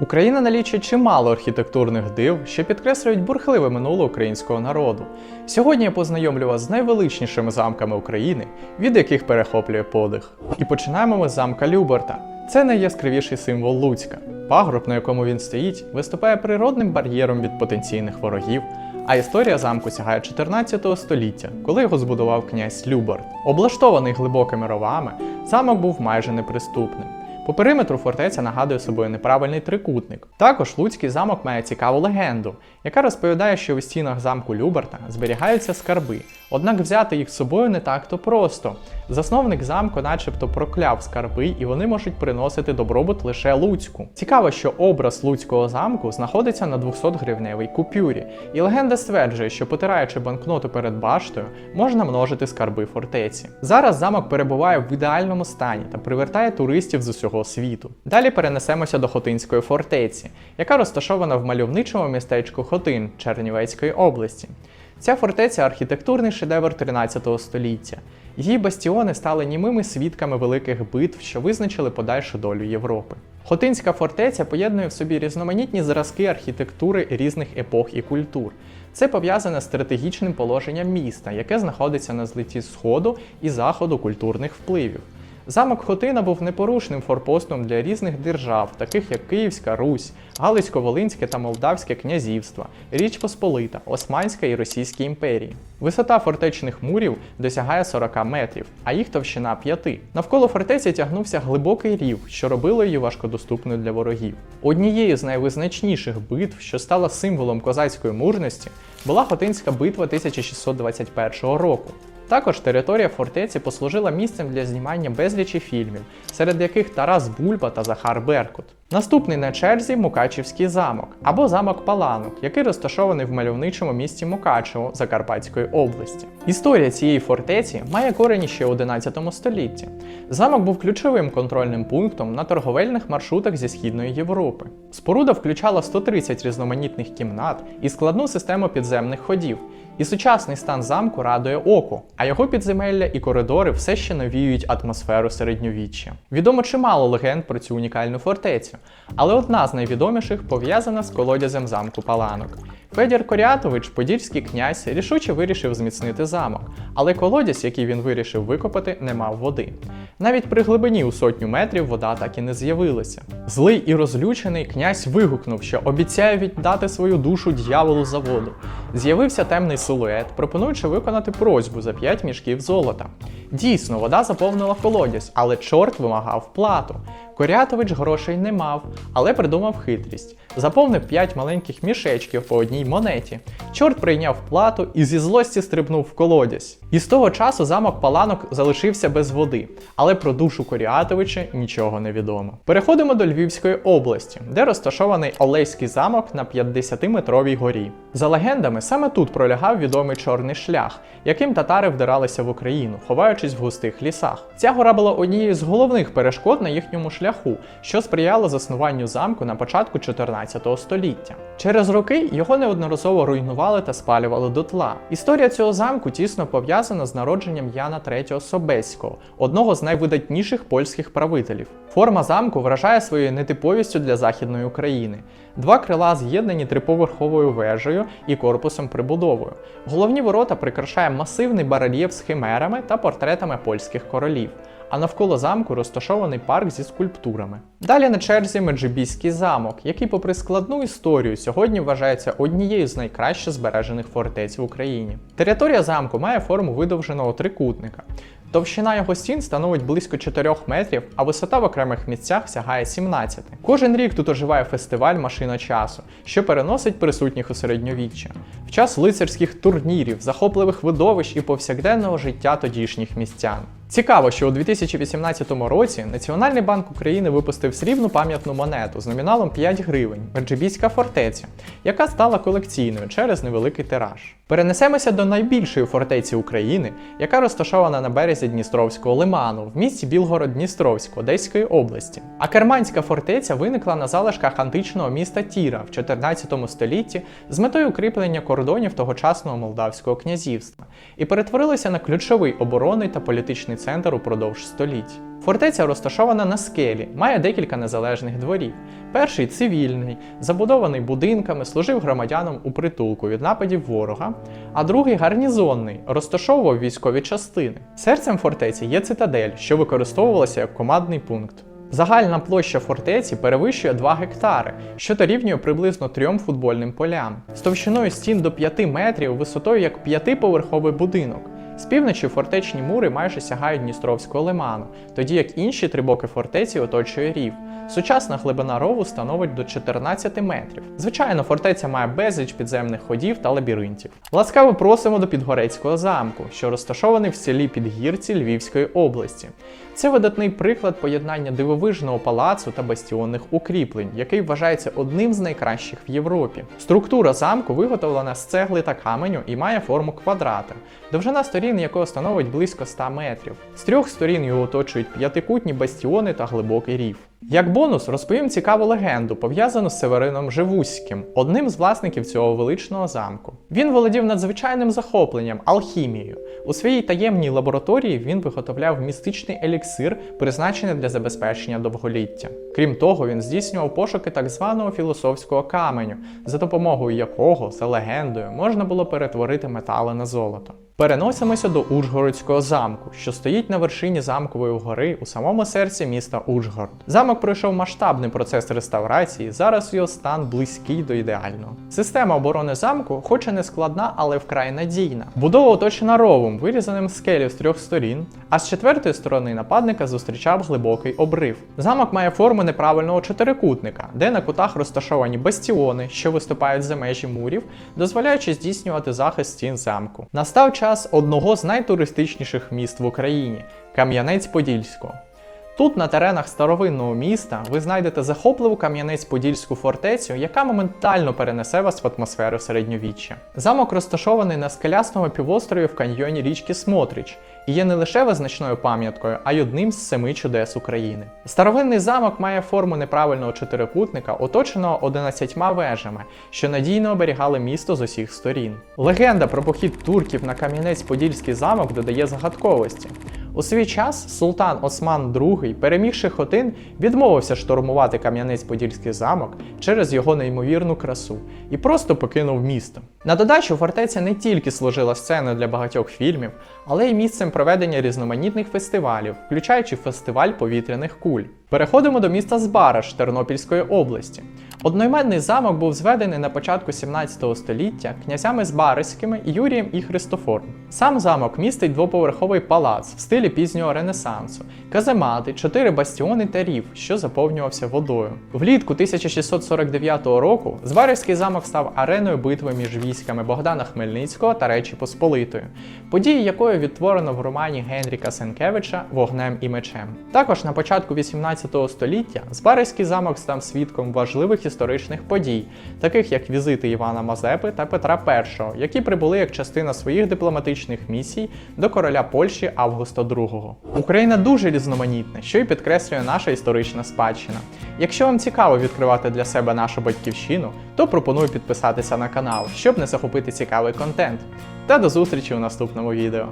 Україна налічує чимало архітектурних див, що підкреслюють бурхливе минуле українського народу. Сьогодні я познайомлю вас з найвеличнішими замками України, від яких перехоплює подих. І починаємо ми з замка Люберта. Це найяскравіший символ Луцька. Пагорб, на якому він стоїть, виступає природним бар'єром від потенційних ворогів. А історія замку сягає 14 століття, коли його збудував князь Люберт. Облаштований глибокими ровами, замок був майже неприступним. По периметру фортеця нагадує собою неправильний трикутник. Також Луцький замок має цікаву легенду, яка розповідає, що у стінах замку Люберта зберігаються скарби, однак взяти їх з собою не так-то просто. Засновник замку начебто прокляв скарби, і вони можуть приносити добробут лише Луцьку. Цікаво, що образ Луцького замку знаходиться на 200-гривневій купюрі, і легенда стверджує, що потираючи банкноту перед баштою, можна множити скарби фортеці. Зараз замок перебуває в ідеальному стані та привертає туристів з усього світу. Далі перенесемося до Хотинської фортеці, яка розташована в мальовничому містечку Хотин Чернівецької області. Ця фортеця архітектурний шедевр 13 століття. Її бастіони стали німими свідками великих битв, що визначили подальшу долю Європи. Хотинська фортеця поєднує в собі різноманітні зразки архітектури різних епох і культур. Це пов'язане з стратегічним положенням міста, яке знаходиться на злиті сходу і заходу культурних впливів. Замок Хотина був непорушним форпостом для різних держав, таких як Київська Русь, Галицько-Волинське та Молдавське князівства, Річ Посполита, Османська і Російські імперії. Висота фортечних мурів досягає 40 метрів, а їх товщина 5. Навколо фортеці тягнувся глибокий рів, що робило її важкодоступною для ворогів. Однією з найвизначніших битв, що стала символом козацької мужності, була Хотинська битва 1621 року. Також територія фортеці послужила місцем для знімання безлічі фільмів, серед яких Тарас Бульба та Захар Беркут. Наступний на черзі Мукачівський замок або замок Паланок, який розташований в мальовничому місті Мукачево Закарпатської області. Історія цієї фортеці має корені ще у 11 столітті. Замок був ключовим контрольним пунктом на торговельних маршрутах зі східної Європи. Споруда включала 130 різноманітних кімнат і складну систему підземних ходів. І сучасний стан замку радує оку, а його підземелля і коридори все ще навіюють атмосферу середньовіччя. Відомо чимало легенд про цю унікальну фортецю, але одна з найвідоміших пов'язана з колодязем замку Паланок. Федір Корятович, подільський князь, рішуче вирішив зміцнити замок, але колодязь, який він вирішив викопати, не мав води. Навіть при глибині у сотню метрів вода так і не з'явилася. Злий і розлючений князь вигукнув, що обіцяє віддати свою душу дьяволу за воду. З'явився темний силует, пропонуючи виконати просьбу за 5 мішків золота. Дійсно, вода заповнила колодязь, але чорт вимагав плату. Корятович грошей не мав, але придумав хитрість. Заповнив 5 маленьких мішечків по одній монеті. Чорт прийняв плату і зі злості стрибнув в колодязь. І з того часу замок Паланок залишився без води, але про душу Корятовича нічого не відомо. Переходимо до Львівської області, де розташований Олеський замок на 50-метровій горі. За легендами, саме тут пролягав відомий чорний шлях, яким татари вдиралися в Україну, ховаючись в густих лісах. Ця гора була однією з головних перешкод на їхньому шляху, що сприяло заснуванню замку на початку 14 століття. Через роки його неодноразово руйнували та спалювали дотла. Історія цього замку тісно пов'язана з народженням Яна III Собеського, одного з найвидатніших польських правителів. Форма замку вражає своєю нетиповістю для західної України. Два крила з'єднані триповерховою вежею і корпусом прибудовою. Головні ворота прикрашає масивний барельєф з химерами та портретами польських королів. А навколо замку розташований парк зі скульптурами. Далі на черзі Меджибіський замок, який, попри складну історію, сьогодні вважається однією з найкраще збережених фортець в Україні. Територія замку має форму видовженого трикутника. Товщина його стін становить близько 4 метрів, а висота в окремих місцях сягає 17. Кожен рік тут оживає фестиваль Машина часу, що переносить присутніх у середньовіччя. В час лицарських турнірів, захопливих видовищ і повсякденного життя тодішніх містян. Цікаво, що у 2018 році Національний банк України випустив срібну пам'ятну монету з номіналом 5 гривень Меджибіська фортеця, яка стала колекційною через невеликий тираж. Перенесемося до найбільшої фортеці України, яка розташована на березі Дністровського лиману в місті Білгород-Дністровськ Одеської області. А Керманська фортеця виникла на залишках античного міста Тіра в 14 столітті з метою укріплення кордонів тогочасного Молдавського князівства і перетворилася на ключовий оборонний та політичний центр упродовж століть. Фортеця розташована на скелі, має декілька незалежних дворів. Перший цивільний, забудований будинками, служив громадянам у притулку від нападів ворога, а другий гарнізонний, розташовував військові частини. Серцем фортеці є цитадель, що використовувалася як командний пункт. Загальна площа фортеці перевищує 2 гектари, що дорівнює приблизно трьом футбольним полям, з товщиною стін до 5 метрів, висотою як п'ятиповерховий будинок. З півночі фортечні мури майже сягають Дністровського лиману, тоді як інші три боки фортеці оточує рів. Сучасна глибина рову становить до 14 метрів. Звичайно, фортеця має безліч підземних ходів та лабіринтів. Ласкаво просимо до Підгорецького замку, що розташований в селі Підгірці Львівської області. Це видатний приклад поєднання дивовижного палацу та бастіонних укріплень, який вважається одним з найкращих в Європі. Структура замку виготовлена з цегли та каменю і має форму квадрата, довжина сторін якого становить близько 100 метрів. З трьох сторін його оточують п'ятикутні бастіони та глибокий рів. Як бонус розповім цікаву легенду, пов'язану з Северином Живузьким, одним з власників цього величного замку. Він володів надзвичайним захопленням алхімією. У своїй таємній лабораторії він виготовляв містичний еліксир, призначений для забезпечення довголіття. Крім того, він здійснював пошуки так званого філософського каменю, за допомогою якого, за легендою, можна було перетворити метали на золото. Переносимося до Ужгородського замку, що стоїть на вершині замкової гори у самому серці міста Ужгород. Замок пройшов масштабний процес реставрації, зараз його стан близький до ідеального. Система оборони замку, хоч і не складна, але вкрай надійна. Будова оточена ровом, вирізаним з скелі з трьох сторін, а з четвертої сторони нападника зустрічав глибокий обрив. Замок має форму неправильного чотирикутника, де на кутах розташовані бастіони, що виступають за межі мурів, дозволяючи здійснювати захист стін замку. Настав час одного з найтуристичніших міст в Україні Кам'янець-Подільського. Тут, на теренах старовинного міста, ви знайдете захопливу Кам'янець-Подільську фортецю, яка моментально перенесе вас в атмосферу середньовіччя. Замок розташований на скелястому півострові в каньйоні річки Смотрич і є не лише визначною пам'яткою, а й одним з семи чудес України. Старовинний замок має форму неправильного чотирикутника, оточеного 11 вежами, що надійно оберігали місто з усіх сторін. Легенда про похід турків на Кам'янець-Подільський замок додає загадковості. У свій час султан Осман II, перемігши Хотин, відмовився штурмувати Кам'янець-Подільський замок через його неймовірну красу і просто покинув місто. На додачу фортеця не тільки служила сценою для багатьох фільмів, але й місцем проведення різноманітних фестивалів, включаючи фестиваль повітряних куль. Переходимо до міста Збараж Тернопільської області. Одноіменний замок був зведений на початку 17 століття князями Збаразькими Юрієм і Христофором. Сам замок містить двоповерховий палац в стилі пізнього Ренесансу, каземати, чотири бастіони та рів, що заповнювався водою. Влітку 1649 року Збаразький замок став ареною битви між військами Богдана Хмельницького та Речі Посполитої, події якої відтворено в романі Генріка Сенкевича Вогнем і мечем. Також на початку 18 століття Збаразький замок став свідком важливих історичних подій, таких як візити Івана Мазепи та Петра І, які прибули як частина своїх дипломатичних місій до короля Польщі Августа II. Україна дуже різноманітна, що й підкреслює наша історична спадщина. Якщо вам цікаво відкривати для себе нашу батьківщину, то пропоную підписатися на канал, щоб не захопити цікавий контент. Та до зустрічі у наступному відео.